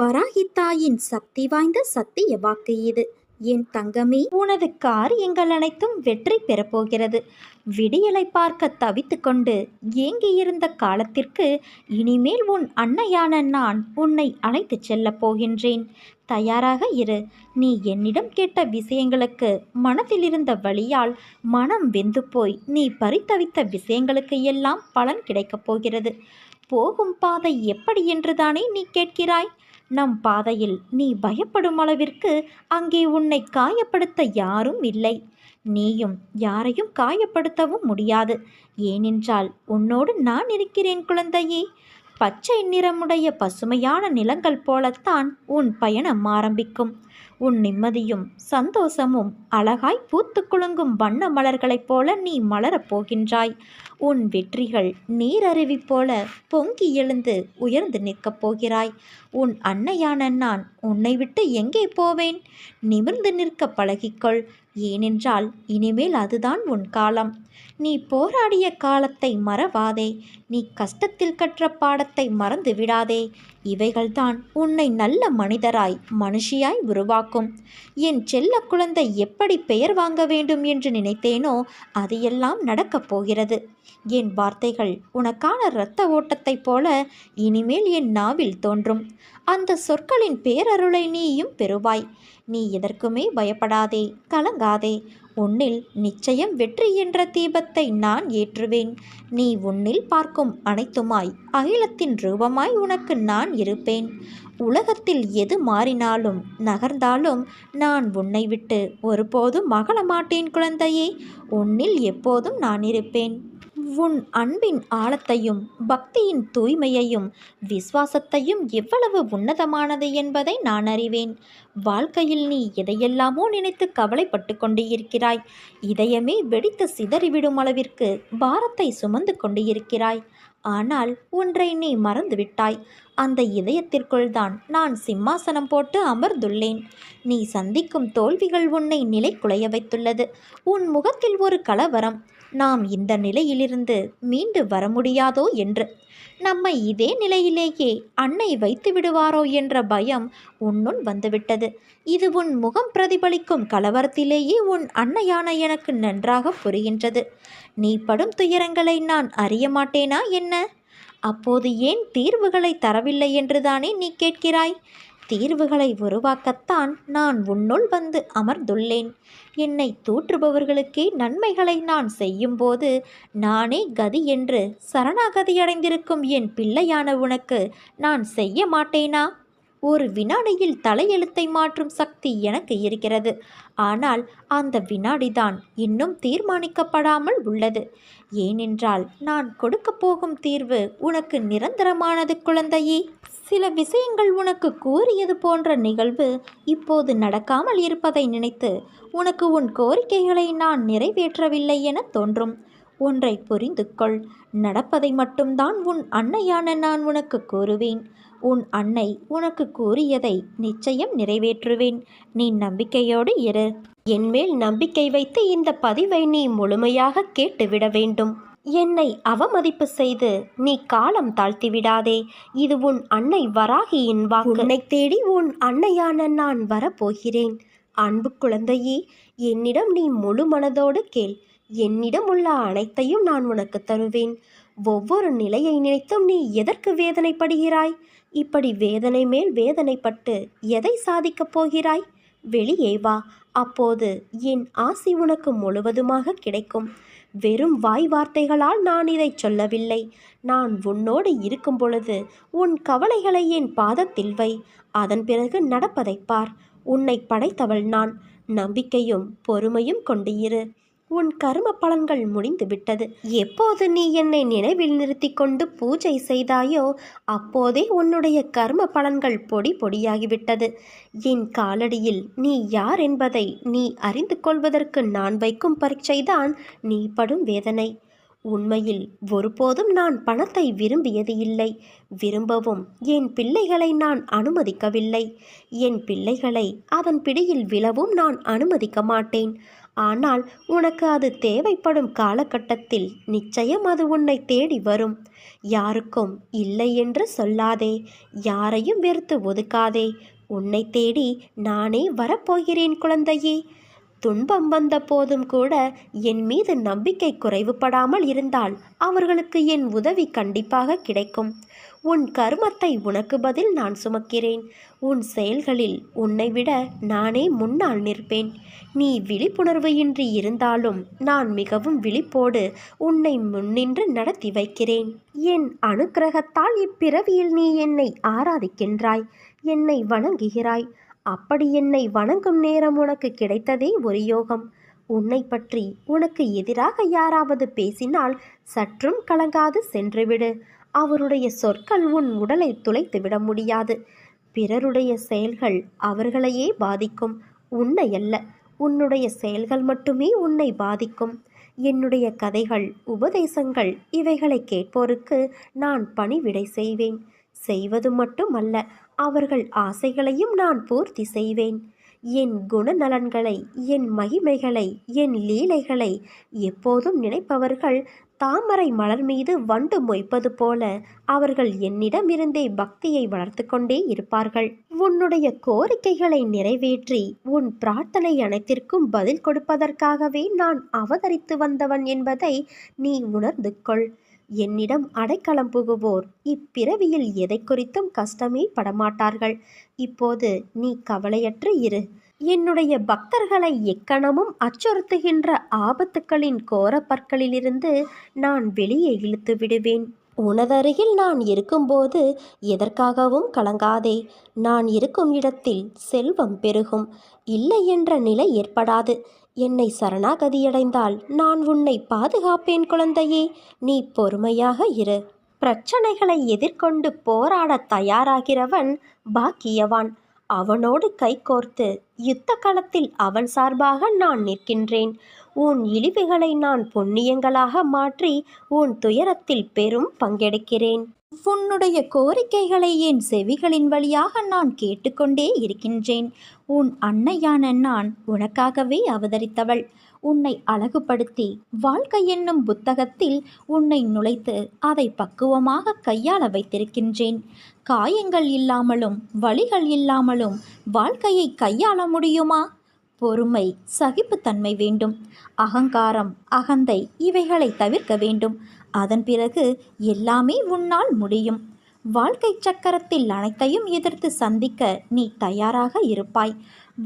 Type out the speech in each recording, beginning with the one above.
வராகி தாயின் சக்தி வாய்ந்த சத்திய வாக்கு இது. என் தங்கமே உனது காரியங்கள் அனைத்தும் வெற்றி பெறப்போகிறது விடியலை பார்க்க தவித்து கொண்டு ஏங்கியிருந்த காலத்திற்கு இனிமேல் உன் அன்னையான நான் உன்னை அழைத்துச் செல்லப் போகின்றேன். தயாராக இரு. நீ என்னிடம் கேட்ட விஷயங்களுக்கு மனதில் இருந்த வழியால் மனம் வெந்து போய் நீ பறித்தவித்த விஷயங்களுக்கு எல்லாம் பலன் கிடைக்கப் போகிறது. போகும் பாதை எப்படி என்றுதானே நீ கேட்கிறாய்? நம் பாதையில் நீ பயப்படும் அளவிற்கு அங்கே உன்னை காயப்படுத்த யாரும் இல்லை. நீயும் யாரையும் காயப்படுத்தவும் முடியாது. ஏனென்றால் உன்னோடு நான் இருக்கிறேன் குழந்தையே. பச்சை நிறமுடைய பசுமையான நிலங்கள் போலத்தான் உன் பயணம் ஆரம்பிக்கும். உன் நிம்மதியும் சந்தோஷமும் அழகாய் பூத்து குலுங்கும் வண்ண மலர்களைப் போல நீ மலரப் போகின்றாய். உன் வெற்றிகள் நீரருவி போல பொங்கி எழுந்து உயர்ந்து நிற்கப் போகிறாய். உன் அன்னையான நான் உன்னை விட்டு எங்கே போவேன்? நிமிர்ந்து நிற்க பழகிக்கொள். ஏனென்றால் இனிமேல் அதுதான் உன் காலம். நீ போராடிய காலத்தை மறவாதே. நீ கஷ்டத்தில் கற்ற பாடத்தை மறந்து விடாதே. இவைகள்தான் உன்னை நல்ல மனிதராய் மனுஷியாய் உருவாக்கும். என் செல்ல குழந்தை எப்படி பெயர் வாங்க வேண்டும் என்று நினைத்தேனோ அது எல்லாம் நடக்கப் போகிறது. என் வார்த்தைகள் உனக்கான இரத்த ஓட்டத்தைப் போல இனிமேல் என் நாவில் தோன்றும். அந்த சொற்களின் பேரருளை நீயும் பெறுவாய். நீ எதற்குமே பயப்படாதே கலங்காதே. உன்னில் நிச்சயம் வெற்றி என்ற தீபத்தை நான் ஏற்றுவேன். நீ உன்னில் பார்க்கும் அனைத்துமாய் அகிலத்தின் ரூபமாய் உனக்கு நான் இருப்பேன். உலகத்தில் எது மாறினாலும் நகர்ந்தாலும் நான் உன்னை விட்டு ஒருபோதும் மகள மாட்டேன் குழந்தையே. உன்னில் எப்போதும் நான் இருப்பேன். உன் அன்பின் ஆழத்தையும் பக்தியின் தூய்மையையும் விசுவாசத்தையும் எவ்வளவு உன்னதமானது என்பதை நான் அறிவேன். வாழ்க்கையில் நீ எதையெல்லாமோ நினைத்து கவலைப்பட்டு கொண்டு இருக்கிறாய் இதயமே வெடித்து சிதறிவிடும் அளவிற்கு பாரத்தை சுமந்து கொண்டு இருக்கிறாய் ஆனால் ஒன்றை நீ மறந்துவிட்டாய். அந்த இதயத்திற்குள் தான் நான் சிம்மாசனம் போட்டு அமர்ந்துள்ளேன். நீ சந்திக்கும் தோல்விகள் உன்னை நிலை குலைய வைத்துள்ளது. உன் முகத்தில் ஒரு கலவரம். நாம் இந்த நிலையிலிருந்து மீண்டு வர முடியாதோ என்று. நம்மை இதே நிலையிலேயே அன்னை வைத்து விடுவாரோ என்ற பயம் உன்னுள் வந்துவிட்டது. இது உன் முகம் பிரதிபலிக்கும் கலவரத்திலேயே உன் அன்னையான எனக்கு நன்றாக புரிகின்றது. நீ படும் துயரங்களை நான் அறிய மாட்டேனா என்ன? அப்போது ஏன் தீர்வுகளை தரவில்லை என்றுதானே நீ கேட்கிறாய்? தீர்வுகளை உருவாக்கத்தான் நான் உன்னுள் வந்து அமர்ந்துள்ளேன். என்னை தூற்றுபவர்களுக்கே நன்மைகளை நான் செய்யும்போது நானே கதி என்று சரணாகதியடைந்திருக்கும் என் பிள்ளையான உனக்கு நான் செய்ய மாட்டேனா? ஒரு வினாடியில் தலையெழுத்தை மாற்றும் சக்தி எனக்கு இருக்கிறது. ஆனால் அந்த வினாடிதான் இன்னும் தீர்மானிக்கப்படாமல் உள்ளது. ஏனென்றால் நான் கொடுக்கப் போகும் தீர்வு உனக்கு நிரந்தரமானது குழந்தையே. சில விஷயங்கள் உனக்கு கூறியது போன்ற நிகழ்வு இப்போது நடக்காமல் இருப்பதை நினைத்து உனக்கு உன் கோரிக்கைகளை நான் நிறைவேற்றவில்லை என தோன்றும். ஒன்றை புரிந்து கொள் நடப்பதை மட்டும்தான் உன் அன்னையான நான் உனக்கு கூறுவேன். உன் அன்னை உனக்கு கூறியதை நிச்சயம் நிறைவேற்றுவேன். நீ நம்பிக்கையோடு இரு. என்மேல் நம்பிக்கை வைத்து இந்த பதிவை நீ முழுமையாக கேட்டுவிட வேண்டும். என்னை அவமதிப்பு செய்து நீ காலம் தாழ்த்திவிடாதே. இது உன் அன்னை வராகியின் வாக்கு. உன்னை தேடி உன் அன்னையான நான் வரப்போகிறேன். அன்பு குழந்தையே என்னிடம் நீ முழு மனதோடு கேள். என்னிடம் உள்ள அனைத்தையும் நான் உனக்கு தருவேன். ஒவ்வொரு நிலையை நினைத்தும் நீ எதற்கு வேதனைப்படுகிறாய்? இப்படி வேதனை மேல் வேதனைப்பட்டு எதை சாதிக்கப் போகிறாய்? வெளியே வா அப்போது என் ஆசி உனக்கு முழுவதுமாக கிடைக்கும். வெறும் வாய் வார்த்தைகளால் நான் இதை சொல்லவில்லை. நான் உன்னோடு இருக்கும் பொழுது உன் கவலைகளை என் பாதத்தில் வை. அதன் பிறகு நடப்பதைப் பார். உன்னை படைத்தவள் நான். நம்பிக்கையும் பொறுமையும் கொண்டு இரு. உன் கரும பலன்கள் முடிந்து விட்டது. எப்போது நீ என்னை நினைவில் நிறுத்தி கொண்டு பூஜை செய்தாயோ அப்போதே உன்னுடைய கர்ம பலன்கள் பொடி பொடியாகிவிட்டது என் காலடியில் நீ யார் என்பதை நீ அறிந்து கொள்வதற்கு நான் வைக்கும் பரீட்சைதான் நீ படும் வேதனை. உண்மையில் ஒருபோதும் நான் பணத்தை விரும்பியது இல்லை. விரும்பவும் என் பிள்ளைகளை நான் அனுமதிக்கவில்லை. என் பிள்ளைகளை அதன் பிடியில் விழவும் நான் அனுமதிக்க மாட்டேன். ஆனால் உனக்கு அது தேவைப்படும் காலகட்டத்தில் நிச்சயம் அது உன்னை தேடி வரும். யாருக்கும் இல்லை என்று சொல்லாதே யாரையும் வெறுத்து ஒதுக்காதே. உன்னை தேடி நானே வரப்போகிறேன் குழந்தையே. துன்பம் வந்த போதும் கூட என் மீது நம்பிக்கை குறைவுபடாமல் இருந்தால் அவர்களுக்கு என் உதவி கண்டிப்பாக கிடைக்கும். உன் கருமத்தை உனக்கு பதில் நான் சுமக்கிறேன். உன் செயல்களில் உன்னை விட நானே முன்னால் நிற்பேன். நீ விழிப்புணர்வு இன்றி இருந்தாலும் நான் மிகவும் விழிப்போடு உன்னை முன்னின்று நடத்தி வைக்கிறேன். என் அனுக்கிரகத்தால் இப்பிறவியில் நீ என்னை ஆராதிக்கின்றாய். என்னை வணங்குகிறாய். அப்படி என்னை வணங்கும் நேரம் உனக்கு கிடைத்ததே ஒரு யோகம். உன்னை பற்றி உனக்கு எதிராக யாராவது பேசினால் சற்றும் கலங்காது சென்றுவிடு. அவருடைய சொற்கள் உன் உடலை துளைத்து விட முடியாது. பிறருடைய செயல்கள் அவர்களையே பாதிக்கும். உன்னை அல்ல உன்னுடைய செயல்கள் மட்டுமே உன்னை பாதிக்கும். என்னுடைய கதைகள் உபதேசங்கள் இவைகளை கேட்போருக்கு நான் பணிவிடை செய்வேன். செய்வது மட்டுமல்ல அவர்கள் ஆசைகளையும் நான் பூர்த்தி செய்வேன். என் குணநலன்களை என் மகிமைகளை என் லீலைகளை எப்போதும் நினைப்பவர்கள் தாமரை மலர் மீது வண்டு மொய்ப்பது போல அவர்கள் என்னிடமிருந்தே பக்தியை வளர்த்து கொண்டே இருப்பார்கள். உன்னுடைய கோரிக்கைகளை நிறைவேற்றி உன் பிரார்த்தனை அனைத்திற்கும் பதில் கொடுப்பதற்காகவே நான் அவதரித்து வந்தவன் என்பதை நீ உணர்ந்து கொள் என்னிடம் அடைக்கலம் புகுவோர். இப்பிறவியில் எதை குறித்தும் கஷ்டமே படமாட்டார்கள். இப்போது நீ கவலையற்று இரு. என்னுடைய பக்தர்களை எக்கணமும் அச்சுறுத்துகின்ற ஆபத்துக்களின் கோர பற்களிலிருந்து நான் வெளியே இழுத்து விடுவேன். உனதருகில் நான் இருக்கும்போது எதற்காகவும் கலங்காதே. நான் இருக்கும் இடத்தில் செல்வம் பெருகும். இல்லை என்ற நிலை ஏற்படாது. என்னை சரணாகதியடைந்தால் நான் உன்னை பாதுகாப்பேன் குழந்தையே. நீ பொறுமையாக இரு. பிரச்சனைகளை எதிர்கொண்டு போராட தயாராகிறவன் பாக்கியவான். அவனோடு கைகோர்த்து யுத்த களத்தில் அவன் சார்பாக நான் நிற்கின்றேன். உன் இழிவுகளை நான் பொன்னியங்களாக மாற்றி உன் துயரத்தில் பெரும் பங்கெடுக்கிறேன். உன்னுடைய கோரிக்கைகளை என் செவிகளின் வழியாக நான் கேட்டுக்கொண்டே இருக்கின்றேன். உன் அன்னையான நான் உனக்காகவே அவதரித்தவள். உன்னை அழகுபடுத்தி வாழ்க்கை என்னும் புத்தகத்தில் உன்னை நுழைத்து அதை பக்குவமாக கையாள வைத்திருக்கின்றேன். காயங்கள் இல்லாமலும் வழிகள் இல்லாமலும் வாழ்க்கையை கையாள முடியுமா? பொறுமை சகிப்புத்தன்மை வேண்டும். அகங்காரம் அகந்தை இவைகளை தவிர்க்க வேண்டும். அதன் பிறகு எல்லாமே உன்னால் முடியும். வாழ்க்கை சக்கரத்தில் அனைத்தையும் எதிர்த்து சந்திக்க நீ தயாராக இருப்பாய்.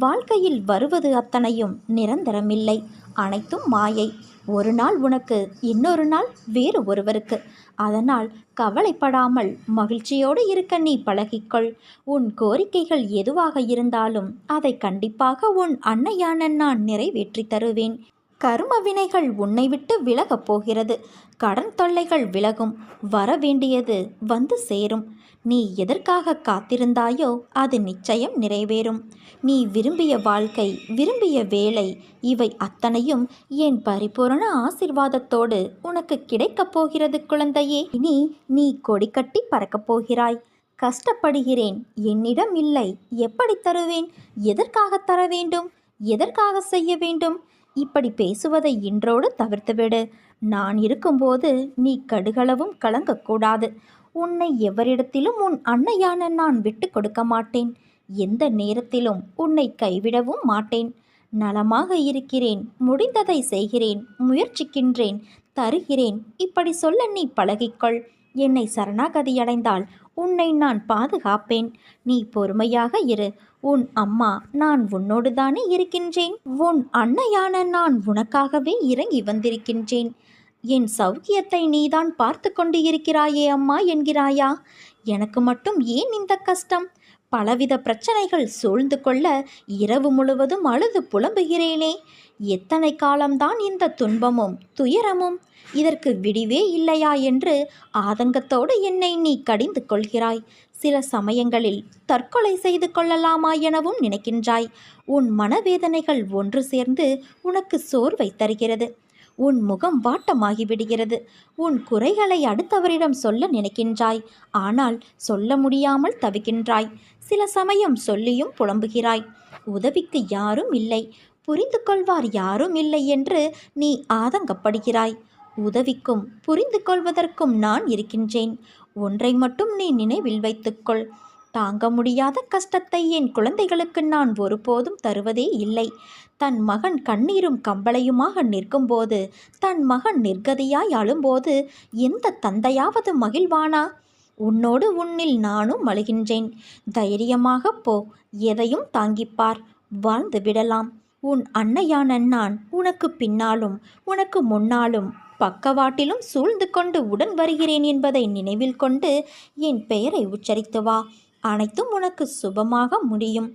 வாழ்க்கையில் வருவது அத்தனையும் நிரந்தரமில்லை. அனைத்தும் மாயை. ஒரு நாள் உனக்கு இன்னொரு நாள் வேறு ஒருவருக்கு. அதனால் கவலைப்படாமல் மகிழ்ச்சியோடு இருக்க நீ பழகிக்கொள். உன் கோரிக்கைகள் எதுவாக இருந்தாலும் அதை கண்டிப்பாக உன் அன்னையான நான் நிறைவேற்றி தருவேன். கரும வினைகள் உன்னை விட்டு விலகப் போகிறது. கடன் தொல்லைகள் விலகும். வர வேண்டியது வந்து சேரும். நீ எதற்காக காத்திருந்தாயோ அது நிச்சயம் நிறைவேறும். நீ விரும்பிய வாழ்க்கை விரும்பிய வேலை இவை அத்தனையும் என் பரிபூரண ஆசிர்வாதத்தோடு உனக்கு கிடைக்கப் போகிறது குழந்தையே. இனி நீ கொடிக்கட்டி பறக்கப் போகிறாய். கஷ்டப்படுகிறேன். என்னிடம் இல்லை. எப்படி தருவேன்? எதற்காக தர வேண்டும்? எதற்காக செய்ய வேண்டும்? இப்படி பேசுவதை இன்றோடு தவிர்த்துவிடு. நான் இருக்கும்போது நீ கடுகளவும் கலங்கக்கூடாது. உன்னை எவரிடத்திலும் உன் அன்னையான நான் விட்டு கொடுக்க மாட்டேன். எந்த நேரத்திலும் உன்னை கைவிடவும் மாட்டேன். நலமாக இருக்கிறேன் முடிந்ததை செய்கிறேன் முயற்சிக்கின்றேன் தருகிறேன். இப்படி சொல்ல நீ பழகிக்கொள். என்னை சரணாகதியடைந்தால் உன்னை நான் பாதுகாப்பேன். நீ பொறுமையாக இரு. உன் அம்மா நான் உன்னோடு தானே இருக்கின்றேன். உன் அன்னையான நான் உனக்காகவே இறங்கி வந்திருக்கின்றேன். என் சௌக்கியத்தை நீதான் பார்த்து கொண்டு இருக்கிறாயே அம்மா என்கிறாயா? எனக்கு மட்டும் ஏன் இந்த கஷ்டம்? பலவித பிரச்சனைகள் சூழ்ந்து கொள்ள இரவு முழுவதும் அழுது புலம்புகிறேனே. எத்தனை காலம்தான் இந்த துன்பமும் துயரமும் இதற்கு விடிவே இல்லையா என்று ஆதங்கத்தோடு என்னை நீ கடிந்து கொள்கிறாய். சில சமயங்களில் தற்கொலை செய்து கொள்ளலாமா எனவும் நினைக்கின்றாய். உன் மனவேதனைகள் ஒன்று சேர்ந்து உனக்கு சோர்வை தருகிறது. உன் முகம் வாட்டமாகிவிடுகிறது. உன் குறைகளை அடுத்தவரிடம் சொல்ல நினைக்கின்றாய். ஆனால் சொல்ல முடியாமல் தவிக்கின்றாய். சில சமயம் சொல்லியும் புலம்புகிறாய். உதவிக்கு யாரும் இல்லை. புரிந்து கொள்வார் யாரும் இல்லை என்று நீ ஆதங்கப்படுகிறாய். உதவிக்கும் புரிந்து கொள்வதற்கும் நான் இருக்கின்றேன். ஒன்றை மட்டும் நீ நினைவில் வைத்துக்கொள். தாங்க முடியாத கஷ்டத்தை என் குழந்தைகளுக்கு நான் ஒருபோதும் தருவதே இல்லை. தன் மகன் கண்ணீரும் கம்பளையுமாக நிற்கும்போது தன் மகன் நிர்கதியாய் அழும்போது எந்த தந்தையாவது மகிழ்வானா? உன்னோடு உன்னில் நானும் அழுகின்றேன் தைரியமாக போ எதையும் தாங்கிப்பார். வாழ்ந்து விடலாம். உன் அன்னையான நான் உனக்கு பின்னாலும் உனக்கு முன்னாலும் பக்கவாட்டிலும் சூழ்ந்து கொண்டு உடன் வருகிறேன் என்பதை நினைவில் கொண்டு என் பெயரை உச்சரித்து வா. அனைத்தும் உனக்கு சுபமாக முடியும்.